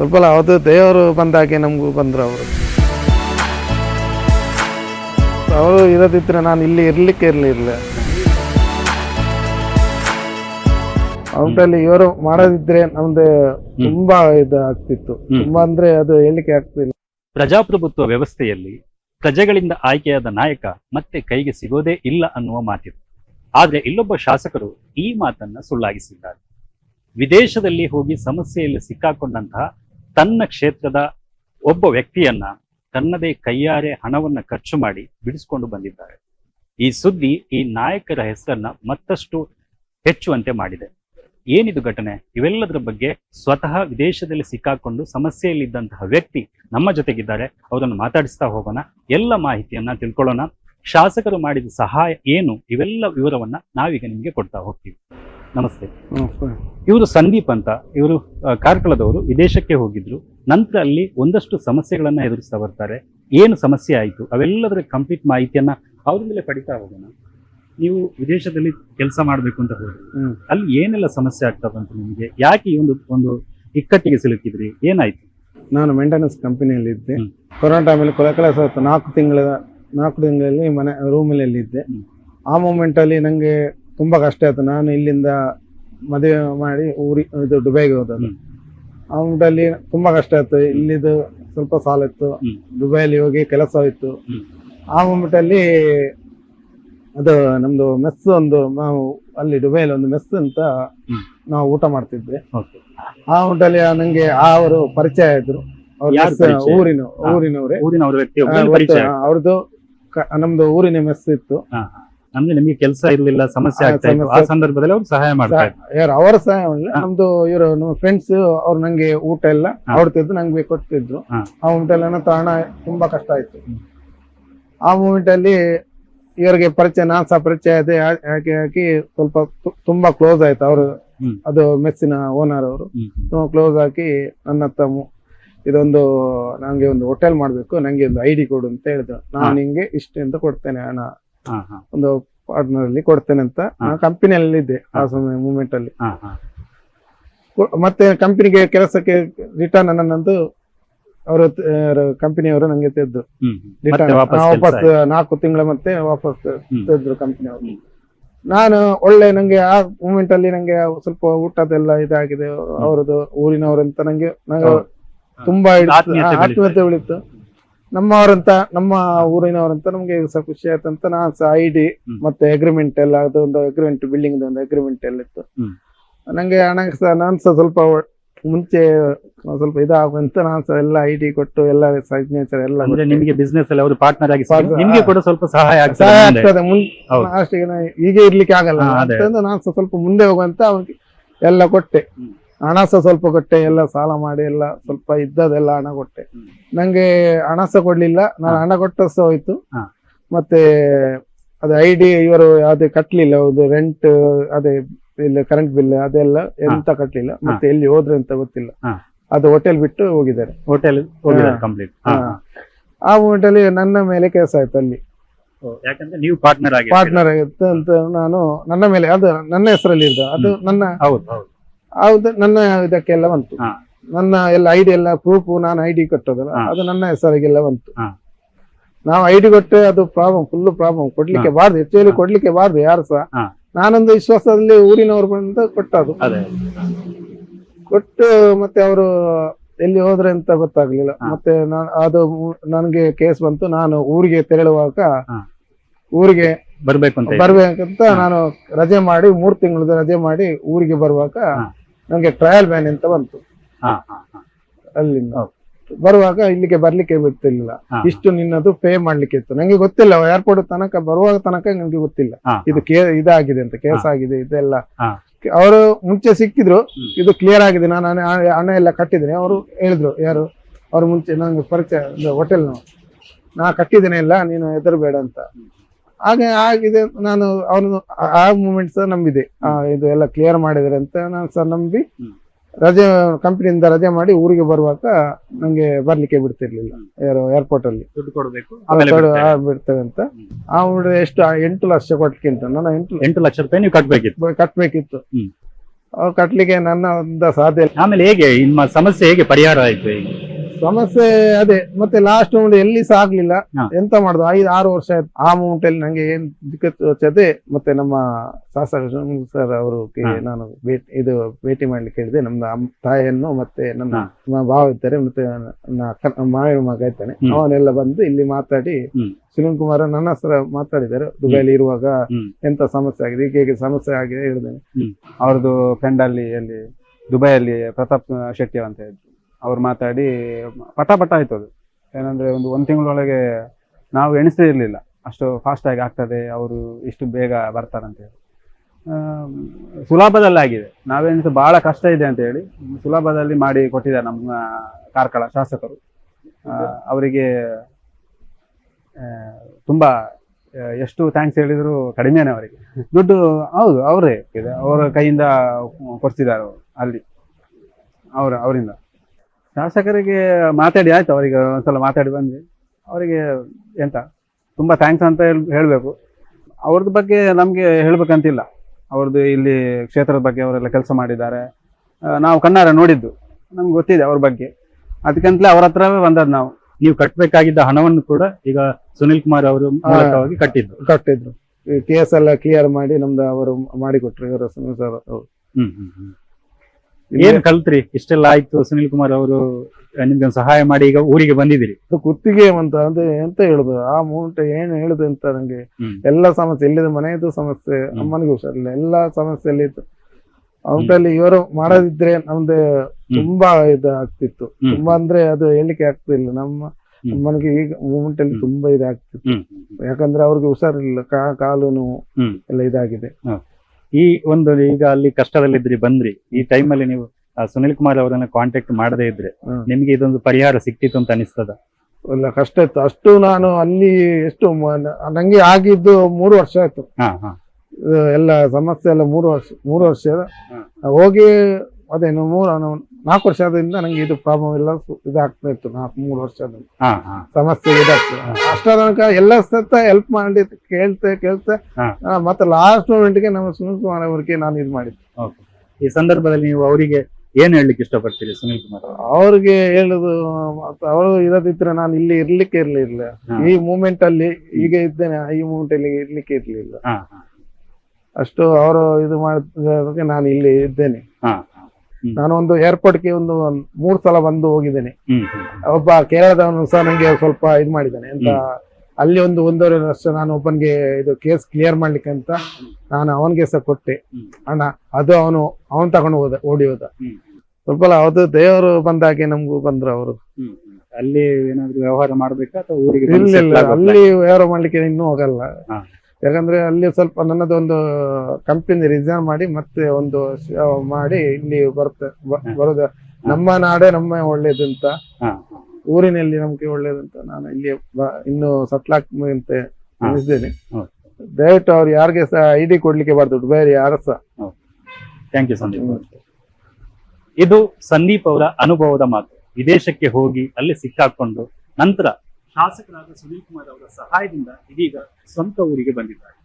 ಸ್ವಲ್ಪ ಅದು ದೇವರು ಬಂದಾಗೆ ನಮಗೂ ಬಂದರು ಅವರು. ಅವರು ಇರೋದಿದ್ರೆ ನಾನು ಇಲ್ಲಿ ಇರಲಿಕ್ಕೆ ಇರಲಿಲ್ಲ. ಅವರಲ್ಲಿ ಇವರು ಮಾಡೋದಿದ್ರೆ ನಮ್ದು ತುಂಬಾ ಇದು ಆಗ್ತಿತ್ತು ತುಂಬಾ ಅಂದ್ರೆ ಅದು ಹೇಳಿಕೆ ಆಗ್ತಿಲ್ಲ. ಪ್ರಜಾಪ್ರಭುತ್ವ ವ್ಯವಸ್ಥೆಯಲ್ಲಿ ಪ್ರಜೆಗಳಿಂದ ಆಯ್ಕೆಯಾದ ನಾಯಕ ಮತ್ತೆ ಕೈಗೆ ಸಿಗೋದೇ ಇಲ್ಲ ಅನ್ನುವ ಮಾತಿತ್ತು ಆದ್ರೆ ಇಲ್ಲೊಬ್ಬ ಶಾಸಕರು ಈ ಮಾತನ್ನ ಸುಳ್ಳಾಗಿಸಿದ್ದಾರೆ. ವಿದೇಶದಲ್ಲಿ ಹೋಗಿ ಸಮಸ್ಯೆಯಲ್ಲಿ ಸಿಕ್ಕಾಕೊಂಡಂತಹ ತನ್ನ ಕ್ಷೇತ್ರದ ಒಬ್ಬ ವ್ಯಕ್ತಿಯನ್ನ ತನ್ನದೇ ಕೈಯಾರೆ ಹಣವನ್ನ ಖರ್ಚು ಮಾಡಿ ಬಿಡಿಸಿಕೊಂಡು ಬಂದಿದ್ದಾರೆ. ಈ ಸುದ್ದಿ ಈ ನಾಯಕರ ಹೆಸರನ್ನ ಮತ್ತಷ್ಟು ಹೆಚ್ಚುವಂತೆ ಮಾಡಿದೆ. ಏನಿದು ಘಟನೆ? ಇವೆಲ್ಲದರ ಬಗ್ಗೆ ಸ್ವತಃ ವಿದೇಶದಲ್ಲಿ ಸಿಕ್ಕಾಕೊಂಡು ಸಮಸ್ಯೆಯಲ್ಲಿದ್ದಂತಹ ವ್ಯಕ್ತಿ ನಮ್ಮ ಜೊತೆಗಿದ್ದಾರೆ. ಅವರನ್ನು ಮಾತಾಡಿಸ್ತಾ ಹೋಗೋಣ. ಎಲ್ಲ ಮಾಹಿತಿಯನ್ನ ತಿಳ್ಕೊಳ್ಳೋಣ. ಶಾಸಕರು ಮಾಡಿದ ಸಹಾಯ ಏನು? ಇವೆಲ್ಲ ವಿವರವನ್ನ ನಾವೀಗ ನಿಮಗೆ ಕೊಡ್ತಾ ಹೋಗ್ತೀವಿ. ನಮಸ್ತೆ. ಇವರು ಸಂದೀಪ್ ಅಂತ ಇವರು ಕಾರ್ಕಳದವರು ವಿದೇಶಕ್ಕೆ ಹೋಗಿದ್ರು. ನಂತರ ಅಲ್ಲಿ ಒಂದಷ್ಟು ಸಮಸ್ಯೆಗಳನ್ನ ಎದುರಿಸ್ತಾ ಬರ್ತಾರೆ. ಏನು ಸಮಸ್ಯೆ ಆಯಿತು? ಅವೆಲ್ಲದರ ಕಂಪ್ಲೀಟ್ ಮಾಹಿತಿಯನ್ನ ಮೇಲೆ ಪಡಿತಾ ಹೋಗೋಣ. ನೀವು ವಿದೇಶದಲ್ಲಿ ಕೆಲಸ ಮಾಡಬೇಕು ಅಂತ ಹೋದ್ರಿ. ಅಲ್ಲಿ ಏನೆಲ್ಲ ಸಮಸ್ಯೆ ಆಗ್ತಾ ಬಂತು ನಿಮಗೆ? ಯಾಕೆ ಈ ಒಂದು ಒಂದು ಇಕ್ಕಟ್ಟಿಗೆ ಸಿಲುಕಿದ್ರಿ? ಏನಾಯ್ತು? ನಾನು ಮೇಂಟೆನೆನ್ಸ್ ಕಂಪನಿಯಲ್ಲಿ ಇದ್ದೆ. ಕೊರೋನಾ ಟೈಮಲ್ಲಿ ಕೊಲೆ ಕೆಲಸ ನಾಲ್ಕು ತಿಂಗಳ ನಾಲ್ಕು ತಿಂಗಳಲ್ಲಿ ಮನೆ ರೂಮಲ್ಲಿ ಇದ್ದೆ. ಆ ಮೂಮೆಂಟಲ್ಲಿ ನನಗೆ ತುಂಬ ಕಷ್ಟ ಆಯ್ತು. ನಾನು ಇಲ್ಲಿಂದ ಮದುವೆ ಮಾಡಿ ಊರಿ ಇದು ದುಬೈಗೆ ಹೋದದ್ದು. ಅವನಲ್ಲಿ ತುಂಬ ಕಷ್ಟ ಆಯ್ತು. ಇಲ್ಲಿದು ಸ್ವಲ್ಪ ಸಾಲ ಇತ್ತು ದುಬೈಲಿ ಹೋಗಿ ಕೆಲಸ ಇತ್ತು. ಆ ಮೂಮೆಂಟಲ್ಲಿ ಅದು ನಮ್ದು ಮೆಸ್ ಒಂದು ನಾವು ಅಲ್ಲಿ ದುಬೈಯಲ್ಲಿ ಒಂದು ಮೆಸ್ ಅಂತ. ನಾವು ಊಟ ಮಾಡ್ತಿದ್ವಿ. ಆ ಊಟಲ್ಲಿ ನಂಗೆ ಆ ಅವರು ಪರಿಚಯ ಪರಿಚಯ? ಊರಿನ. ಊರಿನವರೇ. ಅವ್ರದ್ದು ನಮ್ದು ಊರಿನ ಮೆಸ್ ಇತ್ತು. ಅಂದ್ರೆ ನಿಮಗೆ ಕೆಲಸ ಇರ್ಲಿಲ್ಲ ಸಮಸ್ಯೆ ಆಗ್ತಾ ಇತ್ತು. ಆ ಸಂದರ್ಭದಲ್ಲಿ ಅವ್ರು ಸಹಾಯ ಮಾಡ್ತಾರೆ ಯಾರು ಅವರ ಸಹಾಯ ನಮ್ದು ಇವರು ನಮ್ಮ ಫ್ರೆಂಡ್ಸ್ ಅವ್ರು ನಂಗೆ ಊಟ ಎಲ್ಲ ಹಾ. ಅವ್ರದ್ದು ನಂಗೆ ಕೊಡ್ತಿದ್ರು ಆ ಮೂಮೆಂಟ್ ಅಲ್ಲಿ ತಾಣ ತುಂಬಾ ಕಷ್ಟ ಆಯ್ತು. ಆ ಮೂಮೆಂಟ್ ಅಲ್ಲಿ ಇವರಿಗೆ ಪರಿಚಯ ನಾನ್ ಸಹ ಪರಿಚಯ ಇದೆ ಹಾಕಿ ಹಾಕಿ ಸ್ವಲ್ಪ ತುಂಬಾ ಕ್ಲೋಸ್ ಆಯ್ತು ಅವರು. ಅದು ಮೆಸ್ಸಿನ ಓನರ್ ಅವರು. ಹ್ಮ್. ಕ್ಲೋಸ್ ಹಾಕಿ ನನ್ನ ತಮ್ಮ ಇದೊಂದು ನಂಗೆ ಒಂದು ಹೋಟೆಲ್ ಮಾಡ್ಬೇಕು ನಂಗೆ ಒಂದು ಐಡಿ ಕೊಡು ಅಂತ ಹೇಳಿದ್ರು. ನಾನು. ನಿಂಗೆ ಇಷ್ಟು ಅಂತ ಕೊಡ್ತೇನೆ ಹಣ. ಒಂದು ಪಾರ್ಟ್ನರ್ ಅಲ್ಲಿ ಕೊಡ್ತೇನೆ ಅಂತ ಕಂಪನಿಯಲ್ಲಿ ಇದ್ದೆ ಆ ಸಮಯ ಮೂಮೆಂಟ್ ಅಲ್ಲಿ. ಮತ್ತೆ ಕಂಪನಿಗೆ ಕೆಲಸಕ್ಕೆ ರಿಟರ್ನ್ ನನ್ನದು ಅವರು ಕಂಪನಿಯವರು ನಂಗೆ ತೆದ್ದು ರಿಟರ್ನ್ ವಾಪಸ್. ನಾಲ್ಕು ತಿಂಗಳ ಮತ್ತೆ ವಾಪಸ್. ತೆದ್ರು ಕಂಪನಿಯವರು ನಾನು ಒಳ್ಳೆ ನಂಗೆ ಆ ಮೂಮೆಂಟ್ ಅಲ್ಲಿ ನಂಗೆ ಸ್ವಲ್ಪ ಊಟದೆಲ್ಲ ಇದಾಗಿದೆ. ಅವರದು ಊರಿನವರಂತ ನಂಗೆ ನಂಗೆ. ತುಂಬಾ. ಆತ್ಮೀಯತೆ ಬೆಳೀತು. ನಮ್ಮವರಂತ ನಮ್ಮ ಊರಿನವರಂತ ನಮ್ಗೆ ಸಹ ಖುಷಿ ಆಯ್ತಂತ ನಾನು ಸಹ ಐ ಡಿ ಮತ್ತೆ ಅಗ್ರಿಮೆಂಟ್ ಎಲ್ಲ ಅದು ಒಂದು ಅಗ್ರಿಮೆಂಟ್ ಬಿಲ್ಡಿಂಗ್ ಒಂದು ಅಗ್ರಿಮೆಂಟ್ ಎಲ್ಲ ಇತ್ತು. ನಂಗೆ ಹಣ ಸಹ ನಾನು ಸಹ ಸ್ವಲ್ಪ ಮುಂಚೆ ಸ್ವಲ್ಪ ಇದಾಗುವಂತ ನಾನು ಸಹ ಎಲ್ಲ ಐ ಡಿ ಕೊಟ್ಟು ಎಲ್ಲ ಸಿಗ್ನೇಚರ್ ಎಲ್ಲ ಅಂದ್ರೆ ನಿಮಗೆ ಬಿಸ್ನೆಸ್ ಅಲ್ಲಿ ಅವರು ಪಾರ್ಟ್ನರ್ ಆಗಿ ನಿಮಗೆ ಕೂಡ ಸ್ವಲ್ಪ ಸಹಾಯ ಆಗ್ತದೆ. ಲಾಸ್ಟಿಗೆ ಹೀಗೆ ಇರ್ಲಿಕ್ಕೆ ಆಗಲ್ಲ. ನಾನ್ಸ ಅಂತ ನಾನು ಸ್ವಲ್ಪ ಮುಂದೆ ಹೋಗುವಂತ ಅವ್ನಿಗೆ ಎಲ್ಲ ಕೊಟ್ಟೆ. ಹಣ ಸಹ ಸ್ವಲ್ಪ ಕೊಟ್ಟೆ ಎಲ್ಲ ಸಾಲ ಮಾಡಿ ಎಲ್ಲ ಸ್ವಲ್ಪ ಇದ್ದದೆಲ್ಲ ಹಣ ಕೊಟ್ಟೆ. ನಂಗೆ ಹಣ ಸಹ ಕೊಡ್ಲಿಲ್ಲ ನಾನು. ಹಣ ಕೊಟ್ಟ ಸಹ ಹೋಯ್ತು ಮತ್ತೆ ಅದೇ ಐ ಡಿ ಇವರು ಅದೇ ಕಟ್ಲಿಲ್ಲ ಅದು ರೆಂಟ್ ಅದೇ ಇಲ್ಲ ಕರೆಂಟ್ ಬಿಲ್ ಅದೆಲ್ಲ ಎಂತ ಕಟ್ಲಿಲ್ಲ ಮತ್ತೆ ಎಲ್ಲಿ ಹೋದ್ರೆ ಅಂತ ಗೊತ್ತಿಲ್ಲ. ಅದು ಹೋಟೆಲ್ ಬಿಟ್ಟು ಹೋಗಿದ್ದಾರೆ. ಹೋಟೆಲ್. ಕಂಪ್ಲೀಟ್. ಆ ಅಲ್ಲಿ ನನ್ನ ಮೇಲೆ ಕೆಲಸ ಆಯ್ತು ಅಲ್ಲಿ. ಯಾಕಂದ್ರೆ ನೀವು ಪಾರ್ಟ್ನರ್ ಆಗಿ ಪಾರ್ಟ್ನರ್ ಆಗಿತ್ತು ಅಂತ ನಾನು ನನ್ನ ಮೇಲೆ ಅದು ನನ್ನ ಹೆಸರಲ್ಲಿ ಇದ್ದ ಅದು ನನ್ನ ಹೌದು ಹೌದು. ಹೌದು ನನ್ನ ಇದಕ್ಕೆಲ್ಲ ಬಂತು ಹಾ. ನನ್ನ ಎಲ್ಲ ಐಡಿ ಎಲ್ಲ ಪ್ರೂಫ್ ನಾನು ಐಡಿ ಕೊಟ್ಟದಲ್ಲ ಹಾ. ಅದು ನನ್ನ ಹೆಸರಿಗೆಲ್ಲ ಬಂತು ಹಾ. ನಾವು ಐಡಿ ಕೊಟ್ಟು ಅದು ಪ್ರಾಬ್ಲಮ್ ಫುಲ್ ಪ್ರಾಬ್ಲಮ್ ಕೊಡ್ಲಿಕ್ಕೆ ಬಾರ್ದು ಹೆಚ್ಚುವರಿ ಕೊಡ್ಲಿಕ್ಕೆ ಬಾರ್ದು ಯಾರು ಸಹ ಹಾ. ನಾನೊಂದು ವಿಶ್ವಾಸದಲ್ಲಿ ಊರಿನವರು ಬಂದು ಕೊಟ್ಟದು ಅದೇ ಕೊಟ್ಟು ಮತ್ತೆ ಅವರು ಎಲ್ಲಿ ಹೋದ್ರೆ ಅಂತ ಗೊತ್ತಾಗ್ಲಿಲ್ಲ ಹಾ. ಮತ್ತೆ ನಾನು ಅದು ಮು- ನನಗೆ ಕೇಸ್ ಬಂತು ನಾನು ಊರಿಗೆ ತೆರಳುವಾಗ ಹಾ. ಊರಿಗೆ ಬರ್ಬೇಕು ಅಂತ ಇದೆ. ಬರ್ಬೇಕಂತ ನಾನು ರಜೆ ಮಾಡಿ ಮೂರ್ ತಿಂಗಳದ ರಜೆ ಮಾಡಿ ಊರಿಗೆ ಬರುವಾಗ ಹಾ. ನಂಗೆ ಟ್ರಯಲ್ ಮ್ಯಾನ್ ಅಂತ ಬಂತು. ಹಾ, ಹಾ, ಹಾ. ಅಲ್ಲಿಂದ. ಬರುವಾಗ ಇಲ್ಲಿಗೆ ಬರ್ಲಿಕ್ಕೆ ಗೊತ್ತಿಲ್ಲ. ಇಷ್ಟು ನಿನ್ನದು ಪೇ ಮಾಡ್ಲಿಕ್ಕೆ ಇತ್ತು. ನಂಗೆ ಗೊತ್ತಿಲ್ಲ ಏರ್ಪೋರ್ಟ್ ತನಕ ಬರುವಾಗ ತನಕ ನನಗೆ ಗೊತ್ತಿಲ್ಲ. ಇದು ಕೇ ಇದಾಗಿದೆ ಅಂತ ಕೇಸ್ ಆಗಿದೆ ಇದೆಲ್ಲ. ಅವರು ಮುಂಚೆ ಸಿಕ್ಕಿದ್ರು ಇದು ಕ್ಲಿಯರ್ ಆಗಿದೆ ನಾನು ಹಣ ಹಣ ಎಲ್ಲ ಕಟ್ಟಿದ್ರೆ ಅವರು ಹೇಳಿದ್ರು ಯಾರು? ಅವ್ರು ಮುಂಚೆ ನಂಗೆ ಪರಿಚಯ ಹೋಟೆಲ್ ನಾ ಕಟ್ಟಿದ್ದೇನೆ ಇಲ್ಲ ನೀನು ಹೆದರ್ಬೇಡ ಅಂತ. ಹಾಗೆ ಆಗಿದೆ ನಾನು ಅವನು ಆ ಮೂಮೆಂಟ್ಸ್ ನಂಬಿದೆ. ಆ, ಇದು ಎಲ್ಲ ಕ್ಲಿಯರ್ ಮಾಡಿದ್ರೆ ಅಂತ ನಾನು ಸಹ ನಂಬಿ. ರಜೆ ಕಂಪ್ನಿಯಿಂದ ರಜೆ ಮಾಡಿ ಊರಿಗೆ ಬರುವಾಗ ನಂಗೆ ಬರ್ಲಿಕ್ಕೆ ಬಿಡ್ತಿರ್ಲಿಲ್ಲ. ಏರ್ಪೋರ್ಟ್ ಅಲ್ಲಿ. ದುಡ್ಡು ಕೊಡಬೇಕು ಆಮೇಲೆ. ಬಿಡ್ತೇವೆ ಅಂತ. ಆ ಹುಡುಗ ಎಷ್ಟು ಆ ಎಂಟು ಲಕ್ಷ ಕೊಟ್ಟಕ್ಕಿಂತ ನಾನು ಎಂಟು ಎಂಟು ಲಕ್ಷ ರೂಪಾಯಿ ನೀವು ಕಟ್ಬೇಕಿತ್ತು. ಲಕ್ಷ ಕಟ್ಬೇಕಿತ್ತು. ಹ್ಮ್. ಕಟ್ಲಿಕ್ಕೆ ನನ್ನ ಒಂದು ಸಾಧ್ಯ ಇಲ್ಲ. ಆಮೇಲೆ ಹೇಗೆ ನಿಮ್ಮ ಸಮಸ್ಯೆ ಹೇಗೆ ಪರಿಹಾರ ಆಯ್ತು ಈಗ ಸಮಸ್ಯೆ ಅದೇ ಮತ್ತೆ ಲಾಸ್ಟ್ ಮೂಮೆಂಟ್ ಎಲ್ಲಿ ಸಹ ಆಗ್ಲಿಲ್ಲ ಹಾ. ಎಂತ ಮಾಡುದು ಐದು ಆರು ವರ್ಷ ಆಯ್ತು ಆ ಮೂಮೆಂಟ್ ಅಲ್ಲಿ ನಂಗೆ ಏನ್ ದಿಕ್ಕು ಜೊತೆ ಮತ್ತೆ ನಮ್ಮ ಶಾಸಕ ಸರ್ ಅವರು ಹಾ. ನಾನು ಭೇಟಿ ಇದು ಭೇಟಿ ಮಾಡ್ಲಿಕ್ಕೆ ಹೇಳಿದೆ ನಮ್ಮ ಅಮ್ಮ- ತಾಯಿಯನ್ನು ಮತ್ತೆ ನನ್ನ ಹಾ. ಮ- ಭಾವ ಇದ್ದಾರೆ ಮತ್ತೆ ನನ್ನ ಅಕ್ಕ ಮಾವಿನ ಮಗ ಇದ್ದಾನೆ ಹ್ಮ್. ಅವನೆಲ್ಲ ಬಂದು ಇಲ್ಲಿ ಮಾತಾಡಿ ಹ್ಮ್. ಸುನಿಲ್ ಕುಮಾರ್ ನನ್ನ ಹತ್ರ ಮಾತಾಡಿದ್ದಾರೆ ದುಬೈಲಿ ಇರುವಾಗ ಹ್ಮ್. ಎಂತ ಸಮಸ್ಯೆ ಆಗಿದೆ ಈಗ ಹೀಗೆ ಸಮಸ್ಯೆ ಆಗಿದೆ ಹೇಳಿದ್ದೇನೆ ಅವ್ರದ್ದು ಫ್ರೆಂಡ್ ಅಲ್ಲಿ ಅಲ್ಲಿ ದುಬೈಯಲ್ಲಿ ಪ್ರತಾಪ್ ಶೆಟ್ಟಿ ಅಂತ ಇದ್ರು ಅವ್ರು ಮಾತಾಡಿ ಪಟ ಪಟ ಆಯ್ತು ಅದು. ಏನಂದ್ರೆ ಒಂದು ಒಂದು ತಿಂಗಳೊಳಗೆ ನಾವು ಎಣಿಸ್ತಾ ಇರಲಿಲ್ಲ. ಅಷ್ಟು ಫಾಸ್ಟ್ ಆಗಿ ಆಗ್ತದೆ, ಅವರು ಇಷ್ಟು ಬೇಗ ಬರ್ತಾರಂತೇಳಿ ಸುಲಭದಲ್ಲಿ ಆಗಿದೆ ನಾವೇನಿಸ ಬಹಳ ಕಷ್ಟ ಇದೆ ಅಂತ ಹೇಳಿ, ಸುಲಭದಲ್ಲಿ ಮಾಡಿ ಕೊಟ್ಟಿದ್ದಾರೆ ನಮ್ಮ ಕಾರ್ಕಳ ಶಾಸಕರು. ಅವರಿಗೆ ತುಂಬ ಎಷ್ಟು ಥ್ಯಾಂಕ್ಸ್ ಹೇಳಿದ್ರು ಕಡಿಮೆನೇ ಅವರಿಗೆ. ದುಡ್ಡು, ಹೌದು, ಅವರೇ ಅವರ ಕೈಯಿಂದ ಕೊಡ್ತಿದ್ದಾರೆ ಅಲ್ಲಿ, ಅವರ, ಅವರಿಂದ. ಶಾಸಕರಿಗೆ ಮಾತಾಡಿ ಆಯ್ತು ಅವರಿಗೆ ಒಂದ್ಸಲ ಮಾತಾಡಿ ಬಂದ್ವಿ. ಅವರಿಗೆ ಎಂತ ತುಂಬಾ ಥ್ಯಾಂಕ್ಸ್ ಅಂತ ಹೇಳ್- ಹೇಳ್ಬೇಕು. ಅವ್ರದ್ದು ಬಗ್ಗೆ ನಮಗೆ ಹೇಳ್ಬೇಕಂತಿಲ್ಲ. ಅವ್ರದ್ದು ಇಲ್ಲಿ ಕ್ಷೇತ್ರದ ಬಗ್ಗೆ ಅವರೆಲ್ಲ ಕೆಲಸ ಮಾಡಿದ್ದಾರೆ. ನಾವು ಕಣ್ಣಾರ ನೋಡಿದ್ದು. ನಮ್ಗೆ ಗೊತ್ತಿದೆ ಅವ್ರ ಬಗ್ಗೆ. ಅದಕ್ಕಂತಲೇ ಅವ್ರ ಹತ್ರವೇ ಬಂದದ್ದು ನಾವು. ನೀವು ಕಟ್ಟಬೇಕಾಗಿದ್ದ ಹಣವನ್ನು ಕೂಡ ಈಗ ಸುನಿಲ್ ಕುಮಾರ್ ಅವರು ಮೂಲಕವಾಗಿ ಕಟ್ಟಿದ್ರು. ಕಟ್ಟಿದ್ರು ಕೇಸ್ ಎಲ್ಲ ಕ್ಲಿಯರ್ ಮಾಡಿ ನಮ್ದು ಅವರು ಮಾಡಿಕೊಟ್ರು ಇವರು ಸುನಿಲ್ ಸರ್ ಅವರು. ಹ್ಮ್ ಹ್ಮ್ ಹ್ಮ್. ಏನ್ ಕಲ್ತ್ರಿ? ಇಷ್ಟೆಲ್ಲ ಆಯ್ತು ಸುನಿಲ್ ಕುಮಾರ್ ಅವರು ನಿಮ್ಗೆ ಸಹಾಯ ಮಾಡಿ ಈಗ ಊರಿಗೆ ಬಂದಿದ್ದೀರಿ. ಅದು ಕುತ್ತಿಗೆ ಅಂತ ಅಂದ್ರೆ ಎಂತ ಹೇಳುದು? ಆ ಮೂಮೆಂಟ್ ಏನ್ ಹೇಳುದು ಅಂತ ನಂಗೆ ಎಲ್ಲಾ ಎಲ್ಲ ಸಮಸ್ಯೆ ಇಲ್ಲದ ಮನೆಯದು ಸಮಸ್ಯೆ. ಅಮ್ಮನಿಗೆ ಹುಷಾರಿಲ್ಲ ಎಲ್ಲಾ ಸಮಸ್ಯೆಯಲ್ಲಿ ಇತ್ತು. ಅವಂಟಲ್ಲಿ ಇವರು ಮಾಡದಿದ್ರೆ ನಮ್ದು ತುಂಬಾ ಇದು ಆಗ್ತಿತ್ತು ಹ್ಮ್. ತುಂಬಾ ಅಂದ್ರೆ ಅದು ಹೇಳಿಕೆ ಆಗ್ತಿಲ್ಲ. ನಮ್ಮ. ಅಮ್ಮನಿಗೆ ಈಗ ಮೂಮೆಂಟ್ ಅಲ್ಲಿ ತುಂಬಾ ಇದಾಗ್ತಿತ್ತು. ಹ್ಮ್. ಯಾಕಂದ್ರೆ ಅವ್ರಿಗೆ ಹುಷಾರಿಲ್ಲ ಕಾ- ಕಾಲು ನೋವು ಹ್ಮ್. ಎಲ್ಲ ಇದಾಗಿದೆ. ಈ ಒಂದು ಈಗ ಅಲ್ಲಿ ಕಷ್ಟದಲ್ಲಿದ್ರಿ ಬಂದ್ರಿ. ಈ ಟೈಮಲ್ಲಿ ನೀವು ಆ, ಸುನಿಲ್ ಕುಮಾರ್ ಅವರನ್ನ ಕಾಂಟ್ಯಾಕ್ಟ್ ಮಾಡದೇ ಇದ್ರೆ ಹ್ಮ್. ನಿಮ್ಗೆ ಇದೊಂದು ಪರಿಹಾರ ಸಿಕ್ತಿತ್ತು ಅಂತ ಅನಿಸ್ತದ? ಅಲ್ಲ ಕಷ್ಟ ಇತ್ತು. ಅಷ್ಟು ನಾನು ಅಲ್ಲಿ ಎಷ್ಟು ಮ- ನಂಗೆ ಆಗಿದ್ದು ಮೂರು ವರ್ಷ ಆಯ್ತು. ಹಾ ಹಾ. ಇದು ಎಲ್ಲ ಸಮಸ್ಯೆ ಎಲ್ಲ ಮೂರು ವರ್ಷ ಮೂರು ವರ್ಷ. ಹೋಗಿ ಅದೇನು ಮೂರು ನಾಲ್ಕು ವರ್ಷ ವರ್ಷದಿಂದ ನಂಗೆ ಇದು ಪ್ರಾಬ್ಲಮ್ ಇಲ್ಲ ಇದಾಗ್ತಾ ಇತ್ತು ನಾಲ್ಕು ಮೂರು ವರ್ಷ ಹಾ ಹಾ. ಸಮಸ್ಯೆ ಇದಾಗ್ತದೆ ಅಷ್ಟ ತನಕ ಎಲ್ಲ ಸತ್ತ ಹೆಲ್ಪ್ ಮಾಡಿ ಕೇಳ್ತೆ ಕೇಳ್ತೆ. ಮತ್ತೆ ಲಾಸ್ಟ್ ಮೂಮೆಂಟ್ಗೆ ನಮ್ಮ ಸುನಿಲ್ ಕುಮಾರ್ ಅವರಿಗೆ ನಾನು ಇದು ಮಾಡಿದ್ದೆ. ಈ ಸಂದರ್ಭದಲ್ಲಿ ನೀವು ಅವರಿಗೆ ಏನ್ ಹೇಳಲಿಕ್ಕೆ ಇಷ್ಟಪಡ್ತೀರಿ ಸುನಿಲ್ ಕುಮಾರ್ ಅವರು? ಅವ್ರಿಗೆ ಹೇಳುದು ಅವರು ಇರದಿದ್ರೆ ನಾನು ಇಲ್ಲಿ ಇರ್ಲಿಕ್ಕೆ ಇರ್ಲಿಲ್ಲ. ಈ ಮೂಮೆಂಟ್ ಅಲ್ಲಿ ಈಗ ಇದ್ದೇನೆ ಈ ಮೂಮೆಂಟ್ ಅಲ್ಲಿ ಇರ್ಲಿಕ್ಕೆ ಇರ್ಲಿಲ್ಲ. ಅಷ್ಟು ಅವರು ಇದು ಮಾಡಿದ ನಾನು ಇಲ್ಲಿ ಇದ್ದೇನೆ. ನಾನು ಒಂದು ಏರ್ಪೋರ್ಟ್ಗೆ ಒಂದು ಮೂರು ಸಲ ಬಂದು ಹೋಗಿದ್ದೇನೆ. ಒಬ್ಬ ಕೇರಳದವನು ಸಹ ನಂಗೆ ಸ್ವಲ್ಪ ಇದು ಮಾಡಿದ್ದಾನೆ. ಅಂತ ಅಲ್ಲಿ ಒಂದು ಒಂದೂವರೆ ವರ್ಷ ನಾನು ಒಬ್ಬನಿಗೆ ಇದು ಕೇಸ್ ಕ್ಲಿಯರ್ ಮಾಡ್ಲಿಕ್ಕೆ ಅಂತ ನಾನು ಅವನಿಗೆ ಸಹ ಕೊಟ್ಟೆ. ಅಣ್ಣ ಹಣ ಅದು ಅವನು ಅವನು ತಗೊಂಡು ಹೋದ ಓಡಿ ಹೋದ. ಸ್ವಲ್ಪ ಅದು ದೇವರು ಬಂದಾಗೆ ನಮಗೂ ಬಂದ್ರು ಅವರು. ಅಲ್ಲಿ ಏನಾದ್ರು ವ್ಯವಹಾರ ಮಾಡ್ಬೇಕಾ ಅಥವಾ ಊರಿಗೆ ಬಂದು ಇಲ್ಲ ಇಲ್ಲ ಅಲ್ಲಿ ವ್ಯವಹಾರ ಮಾಡ್ಲಿಕ್ಕೆ ಇನ್ನೂ ಹೋಗಲ್ಲ. ಯಾಕಂದ್ರೆ ಅಲ್ಲಿ ಸ್ವಲ್ಪ ನನ್ನದೊಂದು ಕಂಪನಿ ರಿಸೈನ್ ಮಾಡಿ ಮತ್ತೆ ಒಂದು ಮಾಡಿ ಇಲ್ಲಿ ಬರುತ್ತೆ. ಬರೋದು ನಮ್ಮ ನಾಡೇ ನಮ್ಮ ಒಳ್ಳೇದು ಅಂತ ಊರಿನಲ್ಲಿ ನಮ್ಗೆ ಒಳ್ಳೇದಂತ ನಾನು ಇಲ್ಲಿ ಇನ್ನು. ಅನಿಸ್ತೇನೆ ಹೌದು. ದಯವಿಟ್ಟು ಅವ್ರು ಯಾರಿಗೆ ಸಹ ಐಡಿ ಕೊಡ್ಲಿಕ್ಕೆ ಬಾರ್ದು ಬೇರೆ ಯಾರು ಸಹ. ಥ್ಯಾಂಕ್ ಯು ಸಂದೀಪ್ ಇದು ಸಂದೀಪ್ ಅವರ ಅನುಭವದ ಮಾತು. ವಿದೇಶಕ್ಕೆ ಹೋಗಿ ಅಲ್ಲಿ ಸಿಕ್ಕಾಕೊಂಡು ನಂತರ ಶಾಸಕರಾದ ಸುನೀಲ್ ಕುಮಾರ್ ಅವರ ಸಹಾಯದಿಂದ ಇದೀಗ ಸ್ವಂತ ಊರಿಗೆ ಬಂದಿದ್ದಾರೆ.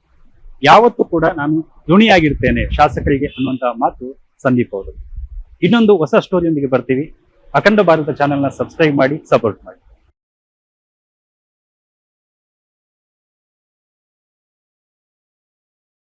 ಯಾವತ್ತೂ ಕೂಡ ನಾನು ಋಣಿಯಾಗಿರ್ತೇನೆ ಶಾಸಕರಿಗೆ ಅನ್ನುವಂತಹ ಮಾತು ಸಂದೀಪ್ ಅವರು. ಇನ್ನೊಂದು ಹೊಸ ಸ್ಟೋರಿಯೊಂದಿಗೆ ಬರ್ತೀವಿ. ಅಖಂಡ ಭಾರತ ಚಾನೆಲ್ನ ಸಬ್ಸ್ಕ್ರೈಬ್ ಮಾಡಿ ಸಪೋರ್ಟ್ ಮಾಡಿ.